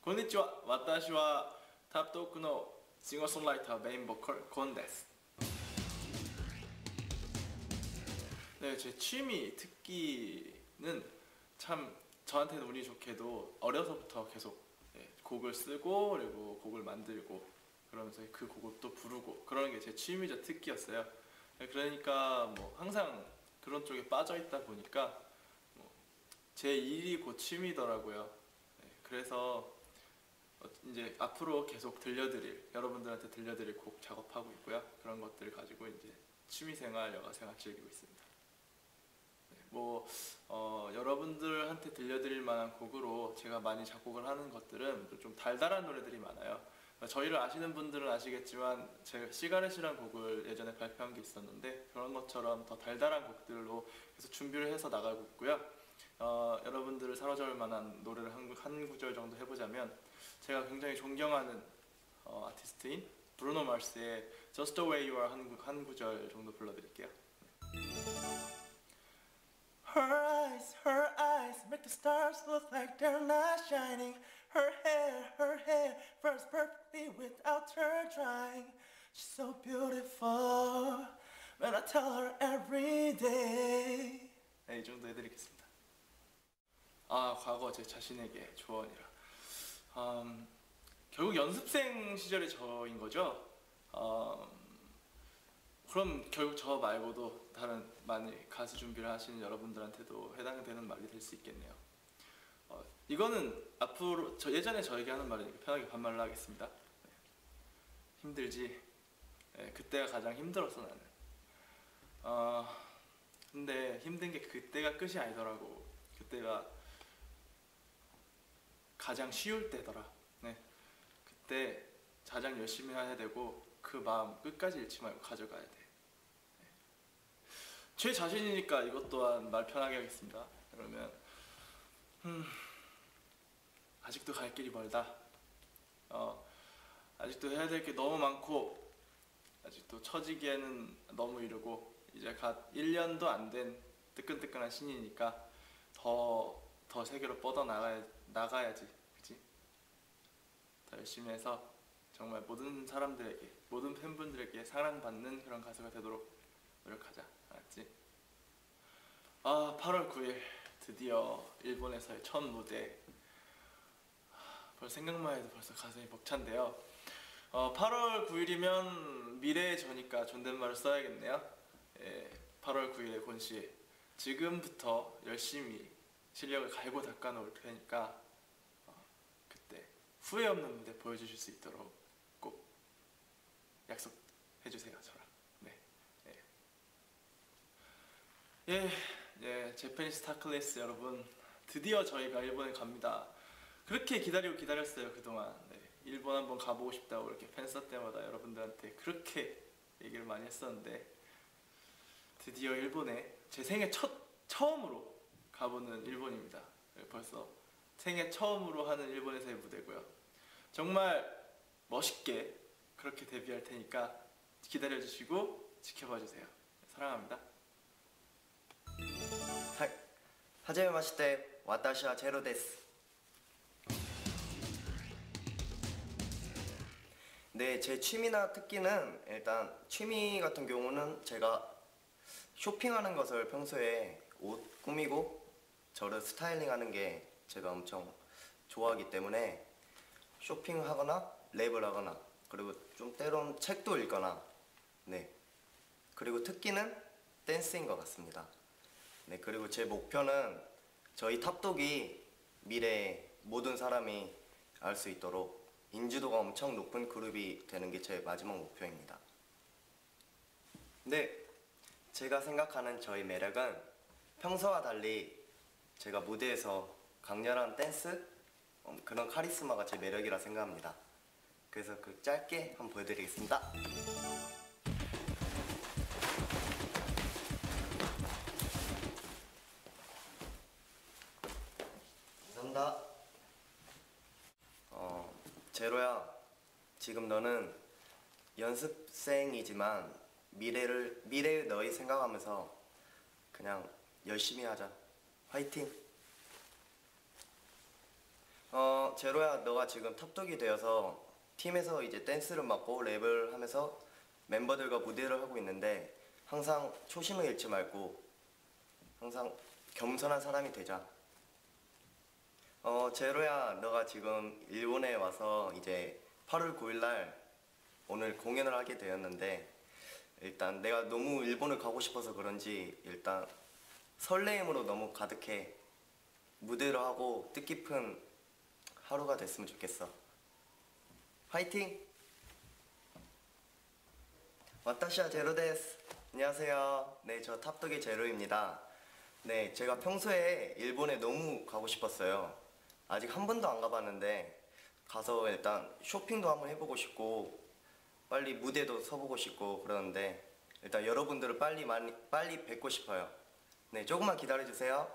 こんにちは。私はタップトークのシンガーソングライターメインボーカルコンです。 네, 제 취미 특기는 참 저한테는 운이 좋게도 어려서부터 계속 예, 곡을 쓰고 그리고 곡을 만들고 그러면서 그 곡을 또 부르고 그러는 게 제 취미자 특기였어요. 예, 그러니까 뭐 항상 그런 쪽에 빠져 있다 보니까 뭐 제 일이 곧 취미더라고요. 예, 그래서 어, 이제 앞으로 계속 들려드릴 여러분들한테 들려드릴 곡 작업하고 있고요. 그런 것들을 가지고 이제 취미생활, 여가생활 즐기고 있습니다. 네, 뭐 어, 여러분들한테 들려드릴 만한 곡으로 제가 많이 작곡을 하는 것들은 좀 달달한 노래들이 많아요. 저희를 아시는 분들은 아시겠지만 제가 시가렛이라는 곡을 예전에 발표한 게 있었는데 그런 것처럼 더 달달한 곡들로 계속 준비를 해서 나가고 있고요. 어, 여러분들을 사로잡을 만한 노래를 한, 한 구절 정도 해보자면 제가 굉장히 존경하는 어, 아티스트인 브루노 마스의 Just the Way You Are 한, 구- 한 구절 정도 불러드릴게요. Her eyes, her eyes make the stars look like they're not shining. Her hair, her hair burns perfectly without her trying. She's so beautiful when I tell her every day. 네, 이 정도 해드리겠습니다. 아, 과거 제 자신에게 조언이라. 음, 결국 연습생 시절의 저인 거죠. 음, 그럼 결국 저 말고도 다른 많이 가수 준비를 하시는 여러분들한테도 해당되는 말이 될 수 있겠네요. 어, 이거는 앞으로 저 예전에 저에게 하는 말이니까 편하게 반말로 하겠습니다. 네. 힘들지. 네, 그때가 가장 힘들었어 나는. 어, 근데 힘든 게 그때가 끝이 아니더라고. 그때가 가장 쉬울 때더라. 네. 그때 가장 열심히 해야 되고 그 마음 끝까지 잃지 말고 가져가야 돼. 네. 제 자신이니까 이것 또한 말 편하게 하겠습니다. 그러면 음, 아직도 갈 길이 멀다. 어, 아직도 해야 될 게 너무 많고 아직도 처지기에는 너무 이르고 이제 갓 1년도 안 된 뜨끈뜨끈한 신이니까 더, 더 세계로 뻗어 나가야, 나가야지. 그치? 더 열심히 해서 정말 모든 사람들에게, 모든 팬분들에게 사랑받는 그런 가수가 되도록 노력하자. 알았지? 아, 8월 9일 드디어 일본에서의 첫 무대. 하, 벌써 생각만 해도 벌써 가슴이 벅찬데요. 어, 8월 9일이면 미래의 저니까 존댓말을 써야겠네요. 예, 8월 9일에 곤씨 지금부터 열심히 실력을 갈고 닦아 놓을 테니까 어, 그때 후회 없는 무대 보여주실 수 있도록 꼭 약속해 주세요 저랑. 네. 예. 예, 예, 제페니스 타클래스 여러분 드디어 저희가 일본에 갑니다. 그렇게 기다리고 기다렸어요 그동안. 네, 일본 한번 가보고 싶다고 이렇게 팬사 때마다 여러분들한테 그렇게 얘기를 많이 했었는데 드디어 일본에 제 생애 첫 처음으로 가보는 일본입니다. 네, 벌써 생애 처음으로 하는 일본에서의 무대고요. 정말 멋있게 그렇게 데뷔할 테니까 기다려주시고 지켜봐 주세요. 사랑합니다. はい。はじめまして、私はチェロです。 네, 제 취미나 특기는 일단 취미 같은 경우는 제가 쇼핑하는 것을 평소에 옷 꾸미고 저를 스타일링하는 게 제가 엄청 좋아하기 때문에 쇼핑하거나 랩을 하거나 그리고 좀 때론 책도 읽거나 네 그리고 특기는 댄스인 것 같습니다. 네, 그리고 제 목표는 저희 탑독이 미래에 모든 사람이 알 수 있도록 인지도가 엄청 높은 그룹이 되는 게 제 마지막 목표입니다. 네, 제가 생각하는 저희 매력은 평소와 달리 제가 무대에서 강렬한 댄스, 음, 그런 카리스마가 제 매력이라 생각합니다. 그래서 그 짧게 한번 보여드리겠습니다. 감사합니다. 어, 제로야, 지금 너는 연습생이지만 미래를 미래의 너희 생각하면서 그냥 열심히 하자. 화이팅. 어, 어 제로야 너가 지금 탑독이 되어서 팀에서 이제 댄스를 맡고 랩을 하면서 멤버들과 무대를 하고 있는데 항상 초심을 잃지 말고 항상 겸손한 사람이 되자. 어 제로야 너가 지금 일본에 와서 이제 8월 9일 날 오늘 공연을 하게 되었는데 일단 내가 너무 일본을 가고 싶어서 그런지 일단 설레임으로 너무 가득해 무대를 하고 뜻깊은 하루가 됐으면 좋겠어. 화이팅! 와타시아 제로 데스. 안녕하세요. 네저 탑독의 제로입니다. 네 제가 평소에 일본에 너무 가고 싶었어요. 아직 한 번도 안 가봤는데 가서 일단 쇼핑도 한번 해보고 싶고 빨리 무대도 서보고 싶고 그러는데 일단 여러분들을 빨리 많이 빨리 뵙고 싶어요. 네, 조금만 기다려 주세요.